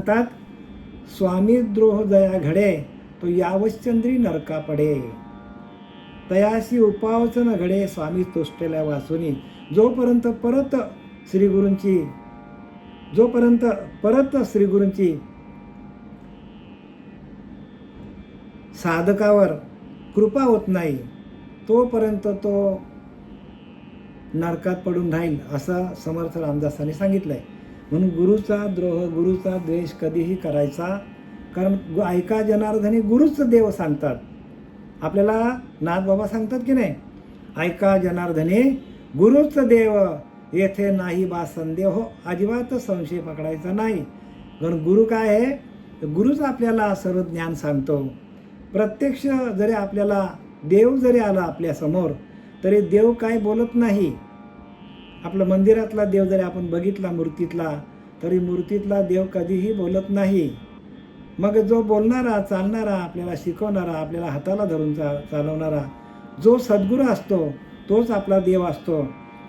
म्हणतात स्वामी द्रोह जया घडे तो यावश्चंद्री नरका पडे. तयाशी उपावचन घडे स्वामी तोष्टेल्या वासुनी जोपर्यंत परत श्रीगुरूंची जोपर्यंत परत श्रीगुरूंची साधकावर कृपा होत नाही तोपर्यंत तो नरकात पडून राहील असं समर्थ रामदासांनी सांगितलंय. म्हणून गुरुचा द्रोह गुरुचा द्वेष कधीही करायचा. कारण ऐका जनार्दनी गुरुच देव सांगतात. आपल्याला नाथ बाबा सांगतात की नाही? ऐका जनार्दनी गुरुच देव येथे नाही बा संदेह. हो अजिबात संशय पकडायचा नाही. कारण गुरु काय आहे? गुरुच आपल्याला सर्व ज्ञान सांगतो. प्रत्यक्ष जरी आपल्याला देव जरी आला आपल्यासमोर तरी देव काय बोलत नाही? आपलं मंदिरातला देव जरी आपण बघितला मूर्तीतला तरी मूर्तीतला देव कधीही बोलत नाही. मग जो बोलणारा चालणारा आपल्याला शिकवणारा आपल्याला हाताला धरून चा चालवणारा जो सद्गुरू असतो तोच आपला देव असतो.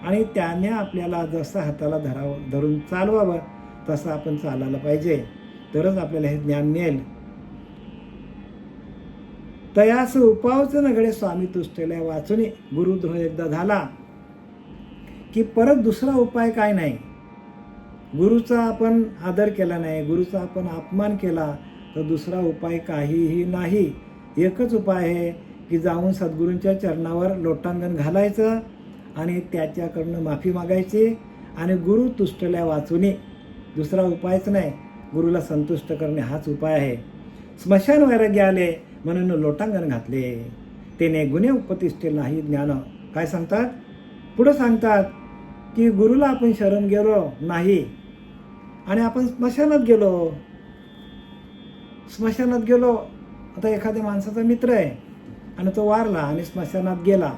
आणि त्याने आपल्याला जसं हाताला धरावं धरून चालवावं तसं आपण चालायला पाहिजे. तरच आपल्याला हे ज्ञान मिळेल. तयास उपावच नगडे स्वामी तुष्टेल्या वाचुनी गुरुद्रोह एकदा झाला. की परत दुसरा उपाय काय नाही? गुरुचा आपण आदर केला नाही गुरुचा आपण अपमान केला तर दुसरा उपाय काहीही नाही. एकच उपाय आहे की जाऊन सद्गुरूंच्या चरणावर लोटांगण घालायचं आणि त्याच्याकडनं माफी मागायची आणि गुरु तुष्टल्या वाचूने दुसरा उपायच नाही. गुरुला संतुष्ट करणे हाच उपाय आहे. स्मशान वैराग्य आले म्हणून लोटांगण घातले. तेने गुन्हे उपतिष्ठे नाही ज्ञान. काय सांगतात? पुढं सांगतात की गुरुला आपण शरण गेलो नाही. आणि आपण स्मशानात गेलो. स्मशानात गेलो. आता एखाद्या माणसाचा मित्र आहे. आणि तो वारला आणि स्मशानात गेला.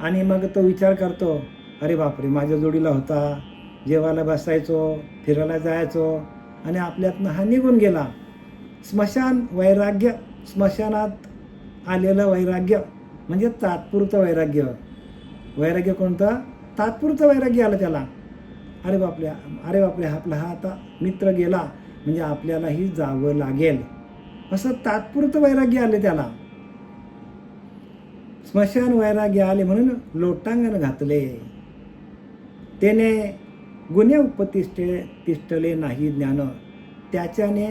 आणि मग तो विचार करतो अरे बापरे माझ्या जोडीला होता. जेवायला बसायचो फिरायला जायचो. आणि आपल्यातनं हा निघून गेला. स्मशान वैराग्य स्मशानात आलेलं वैराग्य म्हणजे तात्पुरतं वैराग्य. वैराग्य कोणतं? तात्पुरतं वैराग्य आलं त्याला. अरे बापरे अरे बापरे आपला हा आता मित्र गेला म्हणजे आपल्यालाही जावं लागेल. असं तात्पुरतं वैराग्य आले त्याला. स्मशान वैराग्य आले म्हणून लोटांगण घातले. त्याने गुन्हे उपतिष्ठे तिष्ठले नाही ज्ञान. त्याच्याने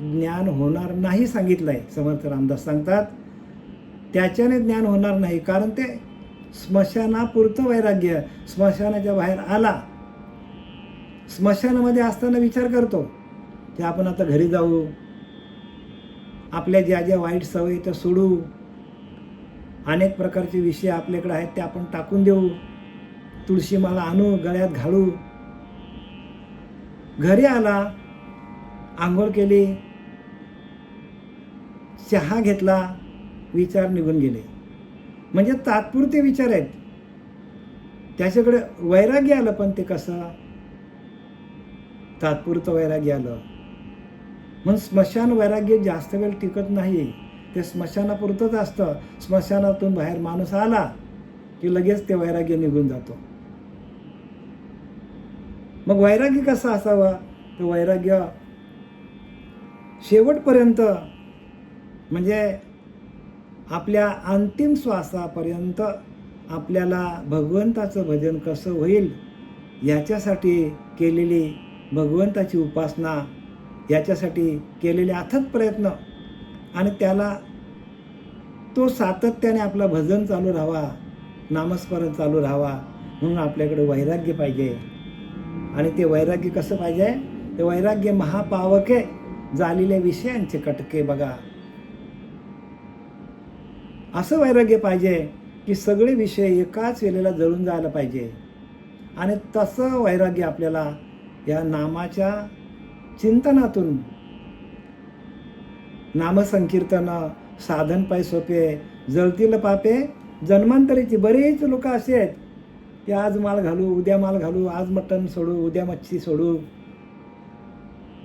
ज्ञान होणार नाही सांगितलंय. समर्थ रामदास सांगतात त्याच्याने ज्ञान होणार नाही. कारण ते स्मशानापुरतं वैराग्य स्मशानाच्या बाहेर आला. स्मशानामध्ये असताना विचार करतो की आपण आता घरी जाऊ. आपल्या ज्या ज्या वाईट सवयी त्या सोडू. अनेक प्रकारचे विषय आपल्याकडे आहेत ते आपण टाकून देऊ. तुळशी माला आणू गळ्यात घालू. घरी आला आंघोळ केली चहा घेतला विचार निघून गेले. म्हणजे तात्पुरते विचार आहेत. त्याच्याकडे वैराग्य आलं पण ते कसं? तात्पुरतं वैराग्य आलं. म्हणून स्मशान वैराग्य जास्त वेळ टिकत नाही. ते स्मशानापुरतंच असतं. स्मशानातून बाहेर माणूस आला की लगेच ते वैराग्य निघून जातो. मग वैराग्य कसं असावं? तर वैराग्य शेवटपर्यंत म्हणजे आपल्या अंतिम श्वासापर्यंत आपल्याला भगवंताचं भजन कसं होईल याच्यासाठी केलेली भगवंताची उपासना याच्यासाठी केलेले अथक प्रयत्न आणि त्याला तो सातत्याने आपलं भजन चालू राहावा नामस्मरण चालू राहावा म्हणून आपल्याकडे वैराग्य पाहिजे. आणि ते वैराग्य कसं पाहिजे? ते वैराग्य महापावके झालेल्या विषयांचे कटके बघा. असं वैराग्य पाहिजे की सगळे विषय एकाच वेळेला जळून जायला पाहिजे. आणि तसं वैराग्य आपल्याला या नामाच्या चिंतनातून नामसंकीर्तन साधन पाय सोपे जळतील पापे जन्मांतरीची बरेच लोक असे आहेत की आज माल घालू उद्या माल घालू आज मटण सोडू उद्या मच्छी सोडू.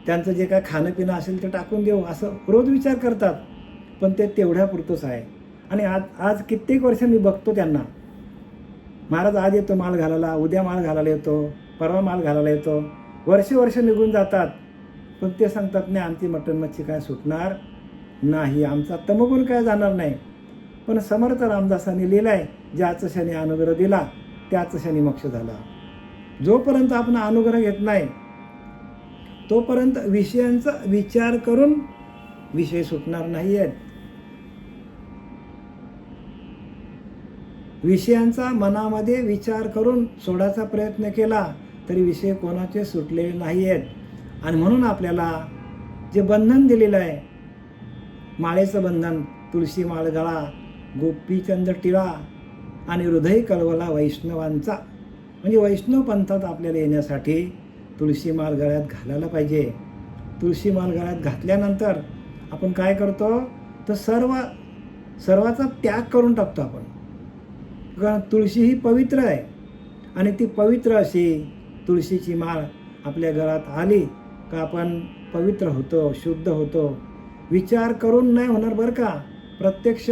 त्यांचं जे काय खाणं पिणं असेल ते टाकून देऊ असं रोज विचार करतात. पण ते तेवढ्यापुरतंच आहे. आणि आज आज कित्येक वर्ष मी बघतो त्यांना. महाराज आज येतो माल घालायला उद्या माल घालायला येतो परवा माल घालायला येतो. वर्ष वर्ष निघून जातात. पण ते सांगतात नाही आमची मटण मच्छी काय सुटणार नाही. आमचा तमगुण काय जाणार नाही? पण समर्थ रामदासांनी लिहिलं आहे ज्याचं शनी अनुग्रह दिला त्याच शनी मोक्ष झाला. जोपर्यंत आपण अनुग्रह घेत नाही तोपर्यंत विषयांचा विचार करून विषय सुटणार नाही आहेत विषयांचा मनामध्ये विचार करून सोडायचा प्रयत्न केला तरी विषय कोणाचे सुटलेले नाही आहेत आणि म्हणून आपल्याला जे बंधन दिलेलं आहे माळेचं बंधन तुळशी माळगळा गोपीचंद टिळा आणि हृदय कळवला वैष्णवांचा. म्हणजे वैष्णव पंथात आपल्याला येण्यासाठी तुळशी माळ गळ्यात घालायला पाहिजे. तुळशी माळ गळ्यात घातल्यानंतर आपण काय करतो? तर सर्व सर्वाचा त्याग करून टाकतो आपण. कारण तुळशी ही पवित्र आहे? आणि ती पवित्र अशी तुळशीची माळ आपल्या घरात आली का आपण पवित्र होतो शुद्ध होतो? विचार करून नाही होणार बरं का? प्रत्यक्ष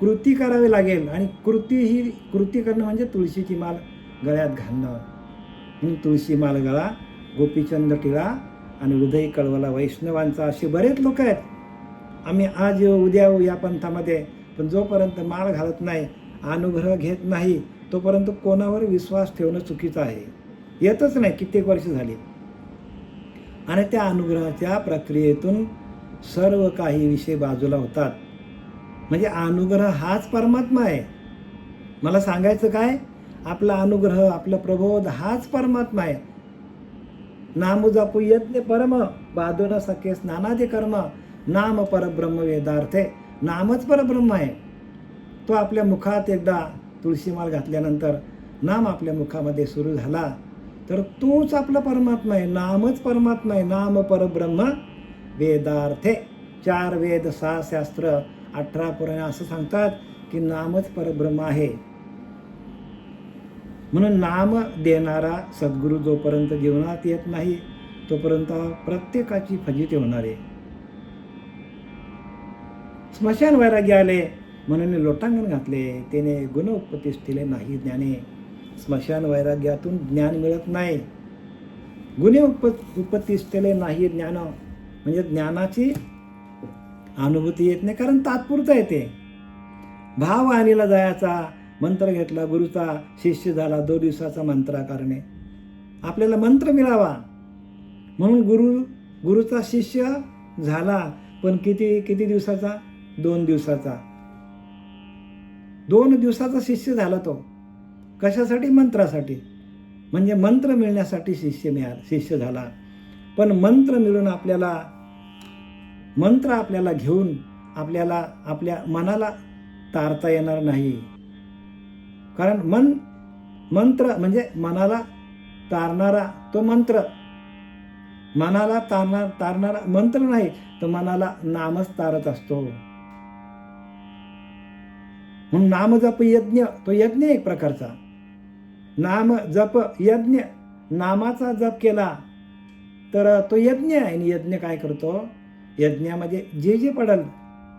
कृती करावी लागेल आणि कृती ही कृती करणं म्हणजे तुळशीची माळ गळ्यात घालणं. म्हणून तुळशी माळ गळा गोपीचंद टिळा आणि हृदय कळवला वैष्णवांचा असे बरेच लोक आहेत. आम्ही आज येऊ उद्या येऊ या पंथामध्ये पण जोपर्यंत माळ घालत नाही अनुग्रह घेत नाही तोपर्यंत कोणावर विश्वास ठेवणं चुकीचं आहे. येतच नाही कित्येक वर्ष झाली. आणि त्या अनुग्रहाच्या प्रक्रियेतून सर्व काही विषय बाजूला होतात. म्हणजे अनुग्रह हाच परमात्मा आहे. मला सांगायचं काय? आपला अनुग्रह आपला प्रबोध हाच परमात्मा आहे. नाम जापू यज्ञ परम बाधून सखे स्नानादि कर्म. नाम परब्रह्म वेदार्थे. नामच परब्रह्म आहे. तो आपल्या मुखात एकदा तुळशीमाल घातल्यानंतर नाम आपल्या मुखामध्ये सुरू झाला. तर तोच आपला परमात्मा आहे. नामच परमात्मा आहे. नाम परब्रह्म वेदार्थे. चार वेद सहा शास्त्र अठरा पुराणे असं सांगतात की नामच परब्रह्म आहे. म्हणून नाम देणारा सद्गुरू जोपर्यंत जीवनात येत नाही तोपर्यंत प्रत्येकाची फजिती होणार आहे. स्मशान वैराग्य आले म्हणून लोटांगण घातले. त्याने गुण उपतीस दिले नाही ज्ञाने. स्मशान वैराग्यातून ज्ञान मिळत नाही. गुन्हे उप उपतिष्ठेले दिले नाही ज्ञान म्हणजे ज्ञानाची अनुभूती येत नाही कारण तात्पुरता येते भाव आणीला जायचा मंत्र घेतला गुरुचा शिष्य झाला दोन दिवसाचा मंत्र करणे आपल्याला मंत्र मिळावा. म्हणून गुरु गुरुचा शिष्य झाला पण किती किती दिवसाचा? दोन दिवसाचा. दोन दिवसाचा शिष्य झाला तो. कशासाठी? मंत्रासाठी. म्हणजे मंत्र मिळण्यासाठी शिष्य मिळाला शिष्य झाला. पण मंत्र मिळून आपल्याला मंत्र आपल्याला घेऊन आपल्याला आपल्या मनाला तारता येणार नाही. कारण मन मंत्र म्हणजे मनाला तारणारा तो मंत्र. मनाला तारणार तारणारा मंत्र नाही तर मनाला नामच तारत असतो. म्हणून नाम जप यज्ञ तो यज्ञ एक प्रकारचा. नाम जप यज्ञ नामाचा जप केला तर तो यज्ञ आहे. आणि यज्ञ काय करतो? यज्ञामध्ये जे जे पडल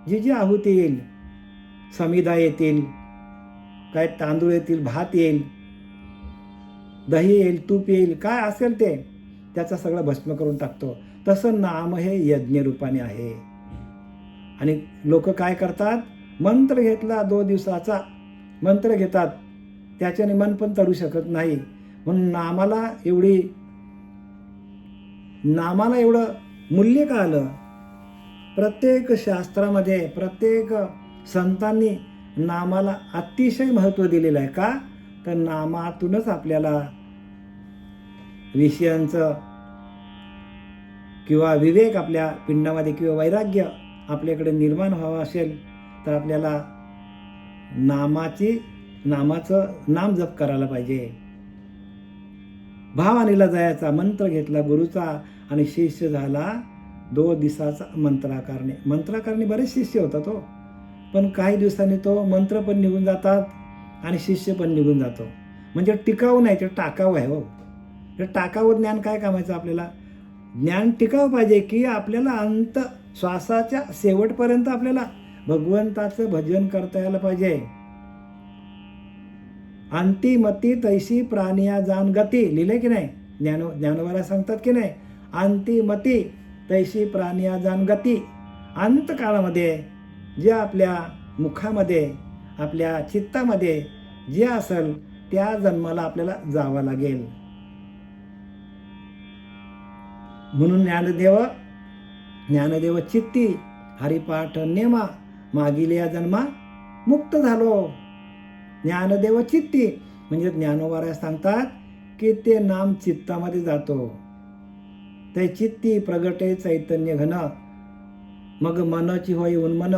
जे जे आहुती येईल समिधा येतील काय तांदूळ येतील भात येईल दही येईल तूप येईल काय असेल ते त्याचा सगळं भस्म करून टाकतो. तसं नाम हे यज्ञ रूपाने आहे. आणि लोक काय करतात? मंत्र घेतला दोन दिवसाचा मंत्र घेतात. त्याच्याने मन पण तरू शकत नाही. म्हणून नामाला एवढी नामाला एवढं मूल्य का आलं? प्रत्येक शास्त्रामध्ये प्रत्येक संतांनी नामाला अतिशय महत्त्व दिलेलं आहे का? तर नामातूनच आपल्याला विषयांचं किंवा विवेक आपल्या पिंडामध्ये किंवा वैराग्य आपल्याकडे निर्माण व्हावं असेल तर आपल्याला नामाची नामाचं नाम जप करायला पाहिजे. भाव जायचा मंत्र घेतला गुरुचा आणि शिष्य झाला दो दिवसाचा मंत्राकारणे. मंत्राकारणे बरेच शिष्य होता तो हो. पण काही दिवसांनी तो मंत्र पण निघून जातात आणि शिष्य पण निघून जातो. म्हणजे टिकाऊ नाही ते टाकाऊ आहे हो. तर टाकाऊ ज्ञान काय कामायचं आपल्याला? ज्ञान टिकावं पाहिजे की आपल्याला अंत श्वासाच्या शेवटपर्यंत आपल्याला भगवंताचं भजन करता यायला पाहिजे. अंतिमती तैशी प्राणिया जान गती. लिहिले की नाही? ज्ञान ज्ञानवाला सांगतात की नाही? अंतिमती तैशी प्राणिया जानगती अंतकाळामध्ये जे आपल्या मुखामध्ये आपल्या चित्तामध्ये जे असेल त्या जन्माला आपल्याला जावं लागेल. म्हणून ज्ञानदेव ज्ञानदेव चित्ती हरिपाठ नेमा मागील या जन्मा मुक्त झालो. ज्ञानदेव चित्ती. म्हणजे ज्ञानोबारा सांगतात की ते नाम चित्तामध्ये जातो. ते चित्ती प्रगटे चैतन्य घन. मग मनची होय उन्मन.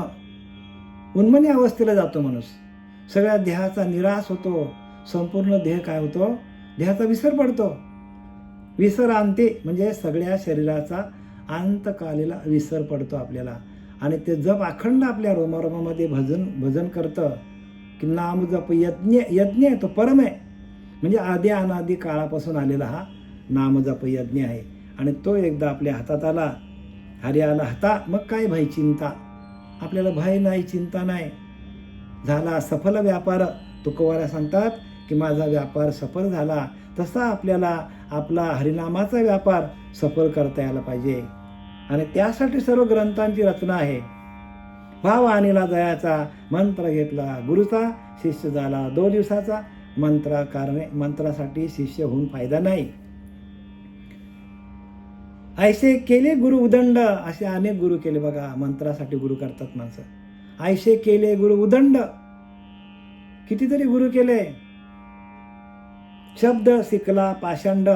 उन्मनी अवस्थेला जातो माणूस. सगळ्या देहाचा निराश होतो. संपूर्ण देह काय होतो? देहाचा विसर पडतो. विसर आणते म्हणजे सगळ्या शरीराचा अंतकालीला विसर पडतो आपल्याला. आणि ते जप अखंड आपल्या रोमारोमामध्ये भजन भजन करतं. की नाम जप यज्ञ यज्ञ आहे तो परम आहे. म्हणजे आधी अनादी काळापासून आलेला हा नाम जप यज्ञ आहे. आणि तो एकदा आपल्या हातात आला. हरी आला हाता मग काय भाई चिंता? आपल्याला भय नाही चिंता नाही. झाला सफल व्यापार. तुकोवारा सांगतात की माझा व्यापार सफल झाला. तसा आपल्याला आपला हरिनामाचा व्यापार सफल करता यायला पाहिजे. आणि त्यासाठी सर्व ग्रंथांची रचना आहे. भाव आणिला जयाचा मंत्र घेतला गुरुचा शिष्य झाला दोन दिवसाचा. मंत्रा कारणे मंत्रासाठी शिष्य होऊन फायदा नाही. ऐसे केले गुरु उदंड असे अनेक गुरु केले बघा मंत्रासाठी गुरु करतात माणसं. ऐसे केले गुरु उदंड. कितीतरी गुरु केले. शब्द शिकला पाषांड.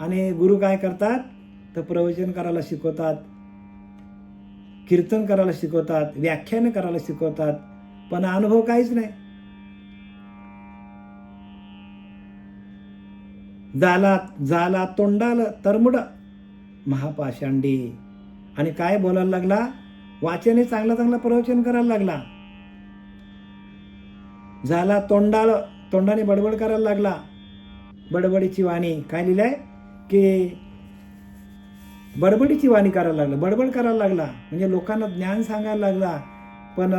आणि गुरु काय करतात? तर प्रवचन करायला शिकवतात कीर्तन करायला शिकवतात व्याख्यान करायला शिकवतात पण अनुभव काहीच नाही. झाला झाला तोंडाल तरमुड महापाषांडी. आणि काय बोलायला लागला? वाचने चांगला चांगला प्रवचन करायला लागला. झाला तोंडाळ तोंडाने बडबड करायला लागला. बडबडीची वाणी. काय लिहिलंय? की बडबडीची वाणी करायला लागला. बडबड करायला लागला. म्हणजे लोकांना ज्ञान सांगायला लागला. पण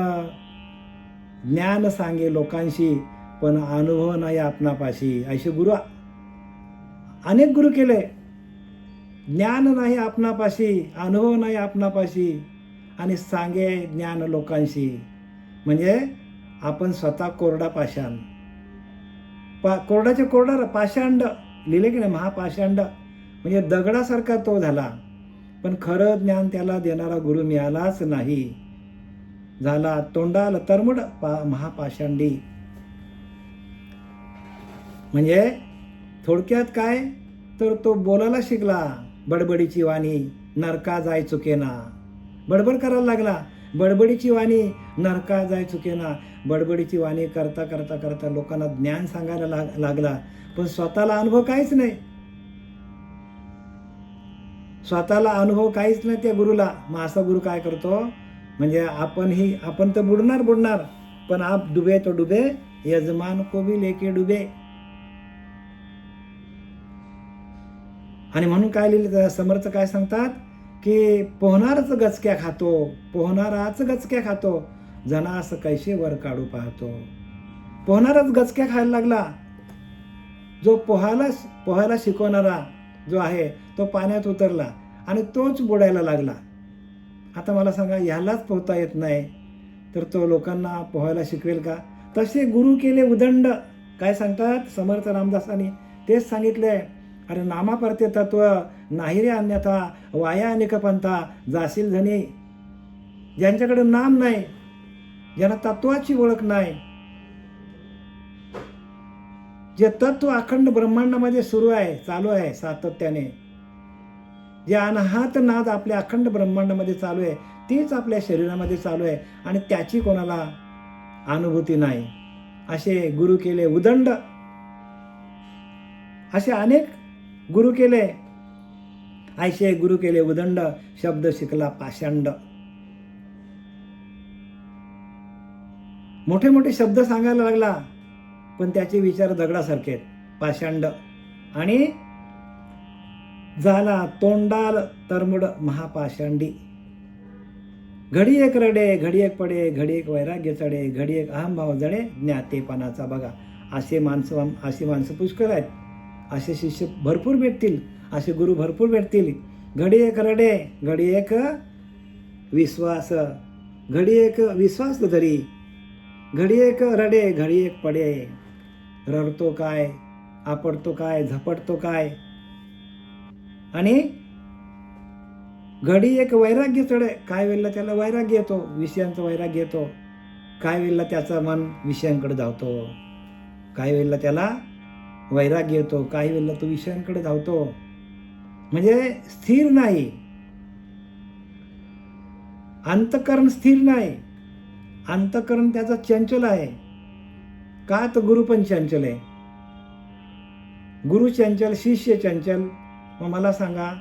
ज्ञान सांगे लोकांशी पण अनुभव नाही आपणापाशी. असे गुरु अनेक गुरु केले. ज्ञान नाही आपणापाशी अनुभव नाही आपणापाशी आणि सांगे ज्ञान लोकांशी. म्हणजे आपण स्वतः कोरडा पाषाण. पा कोरडाच्या कोरडा पाषांड. लिहिले की नाही? महापाषांड. म्हणजे दगडासारखा तो झाला. पण खरं ज्ञान त्याला देणारा गुरु मिळालाच नाही. झाला तोंडाला तरमुड पा महापाषांडी. म्हणजे थोडक्यात काय? तर तो बोलायला शिकला बडबडीची वाणी नरका जाय चुकेना. बडबड करायला लागला. बडबडीची वाणी नरका जाय चुकेना. बडबडीची वाणी करता करता करता लोकांना ज्ञान सांगायला लाग लागला. पण स्वतःला अनुभव काहीच नाही. स्वतःला अनुभव काहीच नाही त्या गुरुला. मग असा गुरु काय करतो? म्हणजे आपण ही आपण तर बुडणार बुडणार. पण आप डुबे तो डुबे यजमान को भी लेके डुबे. आणि म्हणून काय लिहिलं समर्थ काय सांगतात? की पोहणारच गचक्या खातो पोहणाराच गचक्या खातो जनास कैसे वर काढू पाहतो. पोहणारच गचक्या खायला लागला. जो पोहायला पोहायला शिकवणारा जो आहे तो पाण्यात उतरला. आणि तोच बुडायला लागला. आता मला सांगा ह्यालाच पोहता येत नाही. तर तो लोकांना पोहायला शिकवेल का? तसे गुरु केले उदंड. काय सांगतात? समर्थ रामदासांनी तेच सांगितले अरे नामापरते तत्व नाही रे अन्यथा वाया अनेक पंथा जाशील धनी. ज्यांच्याकडे नाम नाही ज्यांना तत्वाची ओळख नाही. जे तत्व अखंड ब्रह्मांडामध्ये सुरू आहे चालू आहे सातत्याने. जे अनाहत नाद आपल्या अखंड ब्रह्मांडामध्ये चालू आहे तीच आपल्या शरीरामध्ये चालू आहे आणि त्याची कोणाला अनुभूती नाही. असे गुरु केले उदंड. असे अनेक गुरु केले. ऐशे गुरु केले उदंड शब्द शिकला पाषांड. मोठे मोठे शब्द सांगायला लागला पण त्याचे विचार दगडासारखे आहेत. पाषांड आणि झाला तोंडाल तरमुड महापाषांडी. घडी एक रडे घडी एक पडे घडी एक वैराग्य चढे घडी एक अहमभाव जडे ज्ञातेपणाचा बघा. असे माणसं अशी माणसं पुष्कळ आहेत. असे शिष्य भरपूर भेटतील असे गुरु भरपूर भेटतील. घडी एक रडे घडी एक विश्वास घडी एक विश्वास धरी घडी एक रडे घडी एक पडे. रडतो काय आपडतो काय झपटतो काय आणि घडी एक वैराग्य चढे काय वेळेला त्याला वैराग्य येतो विषयांचा वैराग्य येतो. काय वेळेला त्याचं मन विषयांकडे धावतो. काही वेळेला त्याला वैराग्य येतो काही वेळेला तो विषयांकडे धावतो. म्हणजे स्थिर नाही. अंतकरण स्थिर नाही. अंतकरण त्याचा चंचल आहे. का तर गुरु पण चंचल आहे. गुरु चंचल शिष्य चंचल मग मला सांगा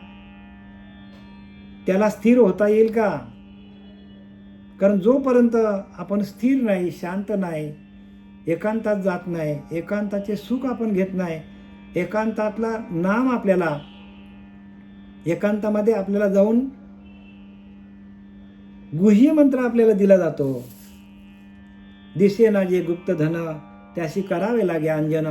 त्याला स्थिर होता येईल का? कारण जोपर्यंत आपण स्थिर नाही शांत नाही एकांतात जात नाही एकांताचे सुख आपण घेत नाही एकांतातला नाम आपल्याला एकांतामध्ये आपल्याला जाऊन गुह्य मंत्र आपल्याला दिला जातो. दिसेना जे गुप्त धन त्याशी करावे लागे अंजन.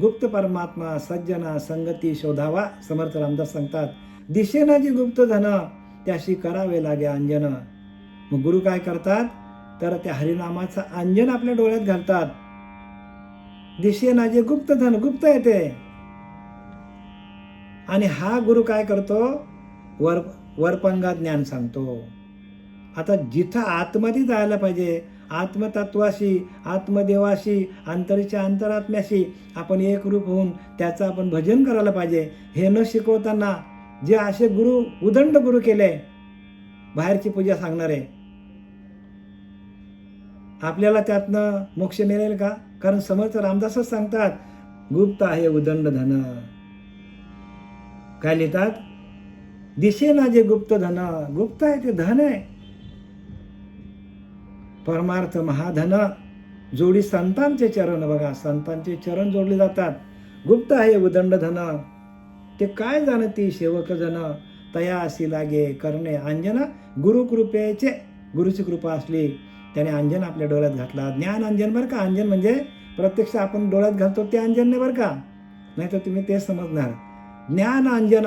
गुप्त परमात्मा सज्जना संगती शोधावा समर्थ रामदास सांगतात दिशेनं जी गुप्त धन त्याशी करावे लागे अंजन. मग गुरु काय करतात? तर त्या हरिनामाचं अंजन आपल्या डोळ्यात घालतात. दिशेनं जे गुप्त धन गुप्त येते आणि हा गुरु काय करतो? वर वरपंगा ज्ञान सांगतो. आता जिथं आतमध्ये जायला पाहिजे आत्मतत्वाशी आत्मदेवाशी अंतरीच्या अंतरात्म्याशी आपण एकरूप होऊन त्याचं आपण भजन करायला पाहिजे. हे न शिकवताना जे असे गुरु उदंड गुरु केले बाहेरची पूजा सांगणारे आपल्याला त्यातनं मोक्ष मिळेल का? कारण समर्थ रामदासच सांगतात गुप्त आहे उदंड धन. काय लिहितात? दिसेना जे गुप्त धन गुप्त आहे ते धन आहे. परमार्थ महाधन जोडी संतांचे चरण बघा संतांचे चरण जोडले जातात. गुप्त आहे उदंड धन ते काय जाणती सेवक जन तया असी लागे करणे अंजना. गुरुकृपेचे गुरुची कृपा असली त्याने अंजन आपल्या डोळ्यात घातला. ज्ञान अंजन बरं का? अंजन म्हणजे प्रत्यक्ष आपण डोळ्यात घालतो ते अंजन नाही बरं का? नाही तर तुम्ही ते समजणार. ज्ञान अंजन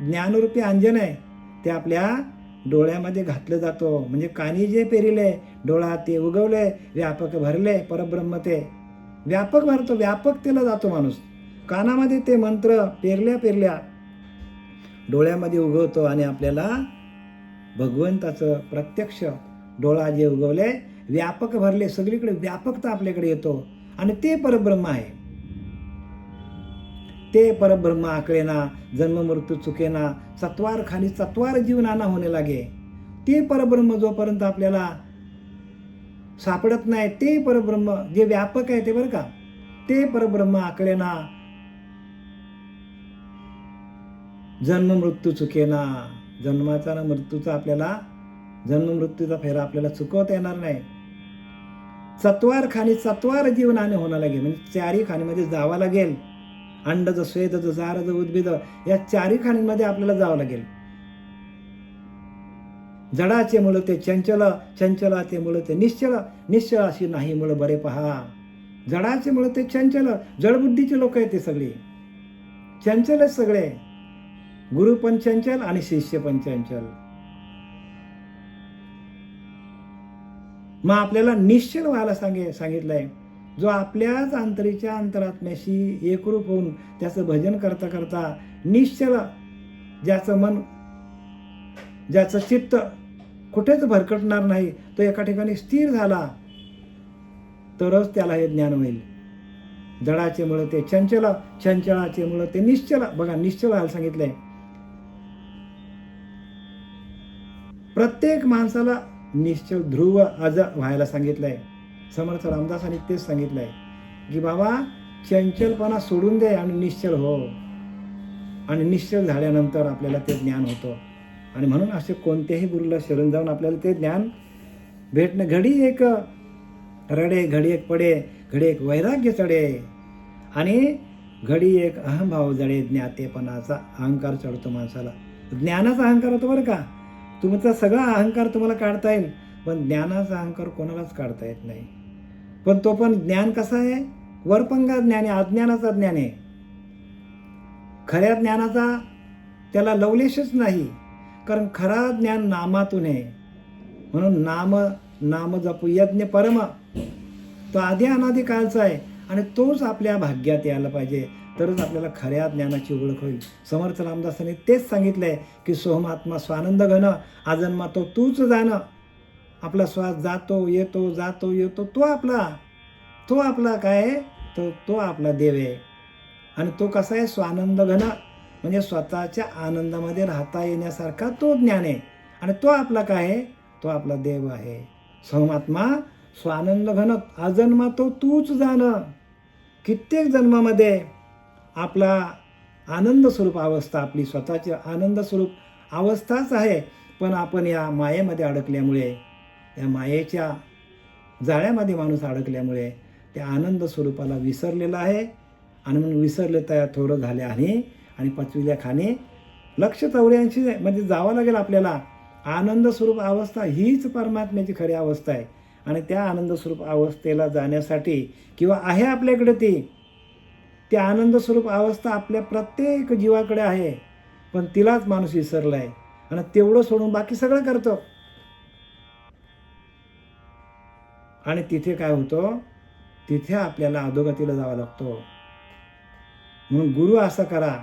ज्ञानरूपी अंजन आहे. ते आपल्या डोळ्यामध्ये घातलं जातो. म्हणजे कानी जे पेरिले डोळा ते उगवले व्यापक भरले परब्रह्म ते. व्यापक भरतो व्यापकतेला जातो माणूस. कानामध्ये ते मंत्र पेरल्या पेरल्या डोळ्यामध्ये उगवतो आणि आपल्याला भगवंताचं प्रत्यक्ष डोळा जे उगवले व्यापक भरले सगळीकडे व्यापकता आपल्याकडे येतो. आणि ते परब्रह्म आहे. ते परब्रह्म आकळेना जन्म मृत्यू चुकेना सत्वार खाली सत्वार जीवनाना होणे लागे. ते परब्रह्म जोपर्यंत आपल्याला सापडत नाही ते परब्रह्म जे व्यापक आहे ते बरं का? ते परब्रह्म आकळेना जन्म मृत्यू चुकेना. जन्माचा ना मृत्यूचा आपल्याला जन्म मृत्यूचा फेरा आपल्याला चुकवता येणार नाही. सत्वार खाणी सत्वार जीवनाने होणं लागेल म्हणजे चारी खाणीमध्ये जावं लागेल. अंडज स्वेदज जारज उद्भिद या चारी खाणींमध्ये आपल्याला जावं लागेल. जडाचे मुळ ते चंचल चंचलाचे मुळ ते निश्चल निश्चल अशी नाही मुळ बरे पहा. जडाचे मुळ ते चंचल जडबुद्धीचे लोक आहेत ते सगळे. चंचल आहेत सगळे. गुरु पण चंचल आणि शिष्य पण चंचल. मग आपल्याला निश्चल व्हायला सांगे सांगितलंय. जो आपल्याच अंतरीच्या अंतरात्म्याशी एकरूप होऊन त्याचं भजन करता करता निश्चल ज्याचं मन ज्याचं चित्त कुठेच भरकटणार नाही तो एका ठिकाणी स्थिर झाला तरच त्याला हे ज्ञान होईल. जडाचे मुळं ते चंचल चंचलाचे मुळं ते निश्चल. बघा निश्चल व्हायला सांगितलंय. प्रत्येक माणसाला निश्चल ध्रुव अज व्हायला सांगितलंय. समर्थ रामदासांनी तेच सांगितलं आहे की बाबा चंचलपणा सोडून दे आणि निश्चल हो. आणि निश्चल झाल्यानंतर आपल्याला ते ज्ञान होतं. आणि म्हणून असे कोणत्याही गुरुला शरण जाऊन आपल्याला ते ज्ञान भेटणं. घडी एक रडे घडी एक पडे घडी एक वैराग्य चढे. आणि घडी एक अहंभाव जडे ज्ञातेपणाचा अहंकार चढतो माणसाला. ज्ञानाचा अहंकार होतो बरं का. तुमचा सगळा अहंकार तुम्हाला काढता येईल पण ज्ञानाचा अहंकार कोणालाच काढता येत नाही. पण तो पण ज्ञान कसा आहे? वरपंगा ज्ञान आहे अज्ञानाचा ज्ञान आहे. खऱ्या ज्ञानाचा त्याला लवलेशच नाही कारण खरा ज्ञान नामातून आहे. म्हणून नाम नाम जपू यज्ञ परम तो आधी अनाधी कालचा आहे आणि तोच आपल्या भाग्यात यायला पाहिजे. तरच आपल्याला खऱ्या ज्ञानाची ओळख होईल. समर्थ रामदासांनी तेच सांगितलंय की सोहमात्मा स्वानंद घन आजन्मा तो तूच जाणं. आपला श्वास जातो येतो जातो येतो तो आपला. तो आपला काय आहे? तो तो आपला देव आहे. आणि तो कसा आहे? स्वानंद घन. म्हणजे स्वतःच्या आनंदामध्ये राहता येण्यासारखा तो ज्ञान आहे. आणि तो आपला काय आहे? तो आपला देव आहे. सोमात्मा स्वानंद घन. अजन्मा तो तूच जाणं. कित्येक जन्मामध्ये आपला आनंद स्वरूप अवस्था आपली स्वतःची आनंद स्वरूप अवस्थाच आहे. पण आपण या मायेमध्ये अडकल्यामुळे या मायेच्या जाळ्यामध्ये माणूस अडकल्यामुळे त्या आनंद स्वरूपाला विसरलेला आहे. आणि म्हणून विसरले त्या थोडं झाले आणि आणि पचविल्या खाणे लक्ष चौऱ्याऐंशी म्हणजे जावं लागेल आपल्याला. आनंद स्वरूप अवस्था हीच परमात्म्याची खरी अवस्था आहे. आणि त्या आनंद स्वरूप अवस्थेला जाण्यासाठी किंवा आहे आपल्याकडे ती ती आनंद स्वरूप अवस्था आपल्या प्रत्येक जीवाकडे आहे. पण तिलाच माणूस विसरला आहे आणि तेवढं सोडून बाकी सगळं करतो. आणि तिथे काय होतं? तिथे आपल्याला अधोगतीला जावं लागतो. म्हणून गुरु असं करा.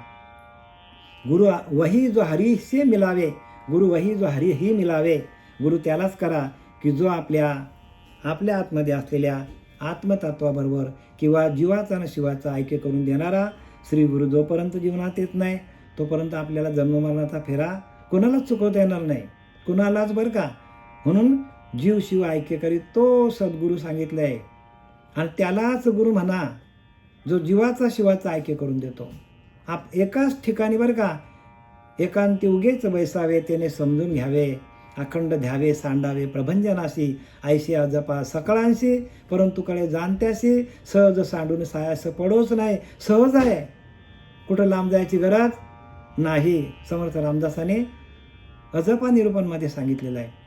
गुरु वही जो हरी से मिलावे गुरु वही जो हरी ही मिलावे गुरु त्यालाच करा की जो आपल्या आपल्या आतमध्ये असलेल्या आत्मतत्वाबरोबर किंवा जीवाचा आणि शिवाचा ऐक्य करून देणारा श्री गुरु जोपर्यंत जीवनात येत नाही तोपर्यंत आपल्याला जन्ममरणाचा फेरा कोणालाच चुकवता येणार नाही. कुणालाच बरं का? म्हणून जीव शिव ऐक्य करीत तो सद्गुरू सांगितलं आहे आणि त्यालाच गुरु म्हणा जो जीवाचा शिवाचा ऐक्य करून देतो. आप एकाच ठिकाणी बरं का एकांती उगेच बैसावे त्याने समजून घ्यावे अखंड ध्यावे सांडावे प्रभंजनाशी ऐशी अजपा सकळांशी परंतु कडे जाणत्याशी सहज सांडून सायास पडोच नाही सहज आहे. कुठं लांब जायची गरज? नाही समर्थ रामदासाने अजपा निरूपणमध्ये सांगितलेलं आहे.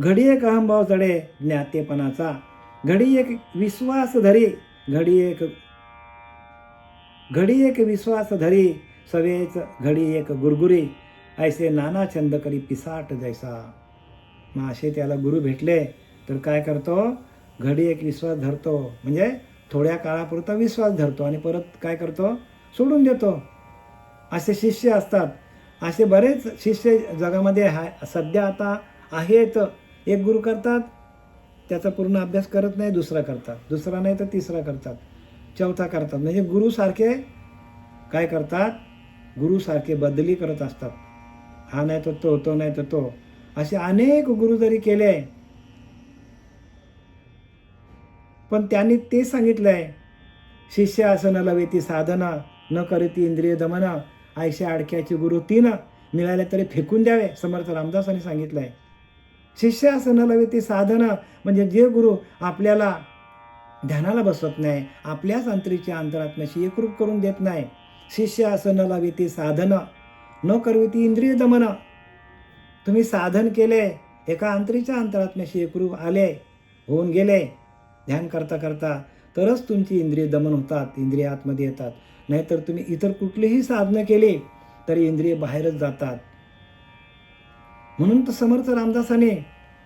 घडी एक अहंभाव चढे ज्ञातेपणाचा. घडी एक विश्वास धरी घडी एक घडी एक विश्वास धरी सवेच घडी एक गुरगुरी. ऐसे नाना छंद करी पिसाट जैसा. मग असे त्याला गुरु भेटले तर काय करतो? घडी एक विश्वास धरतो. म्हणजे थोड्या काळापुरता विश्वास धरतो आणि परत काय करतो? सोडून देतो. असे शिष्य असतात. असे बरेच शिष्य जगामध्ये हा सध्या आता आहेत. एक गुरु करतात त्याचा पूर्ण अभ्यास करत नाही दुसरा करतात. दुसरा नाही तर तिसरा करतात. चौथा करतात. म्हणजे गुरुसारखे काय करतात? गुरुसारखे बदली करत असतात. हा नाही तर तो तो नाही तर तो. असे अनेक गुरु जरी केले पण त्यांनी ते सांगितलंय शिष्य असं न ती साधना न करती इंद्रिय दमन आयशा अडक्याची गुरु तीन मिळाले तरी फेकून द्यावे समर्थ रामदासांनी सांगितलंय. असं न लवे ती साधनं म्हणजे जे गुरु आपल्याला ध्यानाला बसवत नाही आपल्याच अंतरीच्या अंतरात्म्याशी एकरूप करून देत नाही. शिष्य असं ती साधनं. न करवी ती इंद्रिय दमनं. तुम्ही साधन केले एका अंतरीच्या अंतरात्म्याशी एकरूप आले होऊन गेले. ध्यान करता करता तरच तुमची इंद्रिय दमन होतात इंद्रिय आतमध्ये येतात. नाहीतर तुम्ही इतर कुठलीही साधनं केली तरी इंद्रिय बाहेरच जातात. म्हणून तर समर्थ रामदासाने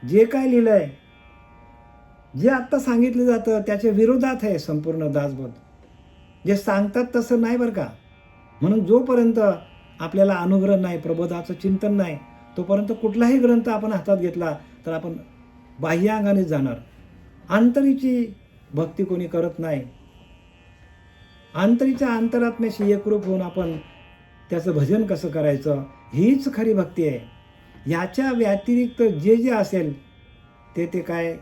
जे काय लिहिलं आहे जे आत्ता सांगितलं जातं त्याच्या विरोधात आहे संपूर्ण दासबोध. जे सांगतात तसं नाही बरं का? म्हणून जोपर्यंत आपल्याला अनुग्रह नाही प्रबोधाचं चिंतन नाही तोपर्यंत कुठलाही ग्रंथ आपण हातात घेतला तर आपण बाह्यांगाने जाणार. आंतरीची भक्ती कोणी करत नाही. आंतरीच्या अंतरात्म्याशी एकरूप होऊन आपण त्याचं भजन कसं करायचं हीच खरी भक्ती आहे. ह्याच्या व्यतिरिक्त जे जे असेल ते ते काय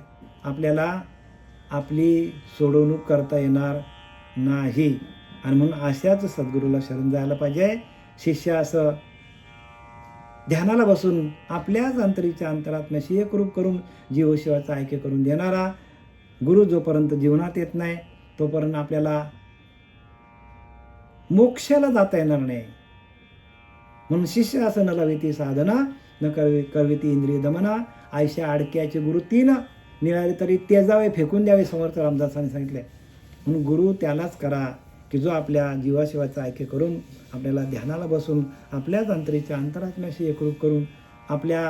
आपल्याला आपली सोडवणूक करता येणार नाही. आणि म्हणून अशाच सद्गुरूला शरण जायला पाहिजे. शिष्य असं ध्यानाला बसून आपल्याच अंतरीच्या अंतरात्म्याशी एकरूप करून जीवशिवाचा ऐक्य करून देणारा गुरु जोपर्यंत जीवनात येत नाही तोपर्यंत आपल्याला मोक्षाला जाता येणार नाही. म्हणून शिष्य असं न ती साधना न करवी करवी ती इंद्रिय दमना आयशा आडक्याचे गुरु तीन निळाले तरी ते जावे फेकून द्यावे समर्थ रामदासांनी सांगितले. म्हणून गुरु त्यालाच करा की जो आपल्या जीवाशिवाचा ऐके करून आपल्याला ध्यानाला बसून आपल्याच अंतरीच्या अंतरात्म्याशी एकरूप करून आपल्या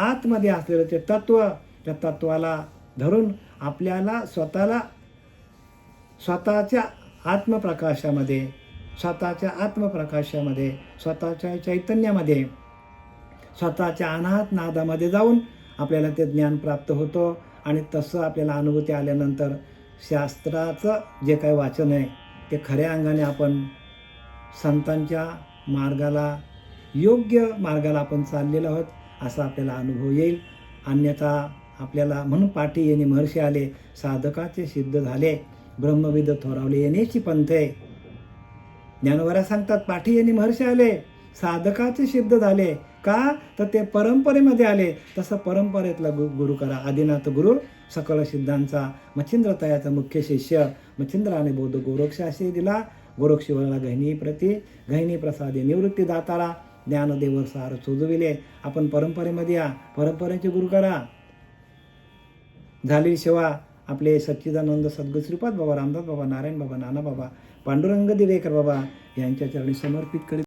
आतमध्ये असलेलं ते तत्व त्या तत्वाला धरून आपल्याला स्वतःला स्वतःच्या आत्मप्रकाशामध्ये स्वतःच्या आत्मप्रकाशामध्ये स्वतःच्या चैतन्यामध्ये स्वतःच्या अनाहत नादामध्ये जाऊन आपल्याला ते ज्ञान प्राप्त होतं आणि तसं आपल्याला अनुभूती आल्यानंतर शास्त्राचं जे काही वाचन आहे ते खऱ्या अंगाने आपण संतांच्या मार्गाला योग्य मार्गाला आपण चाललेलो आहोत असा आपल्याला अनुभव येईल. अन्यथा आपल्याला म्हणून पाठी येणे महर्षी आले साधकाचे सिद्ध झाले ब्रह्मविद थोरावले येण्याची पंथ आहे. ज्ञानवरा सांगतात पाठी येणे महर्षी आले साधकाचे सिद्ध झाले का? तर ते परंपरेमध्ये आले. तसं परंपरेतला गु गुरु करा. आदिनाथ गुरु सकल सिद्धांचा मच्छिंद्रतयाचा मुख्य शिष्य. मच्छिंद्राने बौद्ध गोरक्षाशी दिला. गोरक्षिवरला गहिनी प्रती गहिनी प्रसादे निवृत्ती दातारा. ज्ञानदेवर सार चोजविले आपण परंपरेमध्ये या. परंपरेचे गुरु करा. झालेली सेवा. आपले सच्चिदानंद सद्गुरू श्रीपाद बाबा रामदास बाबा नारायण बाबा नाना बाबा पांडुरंग दिवेकर बाबा यांच्या चरणी समर्पित करीत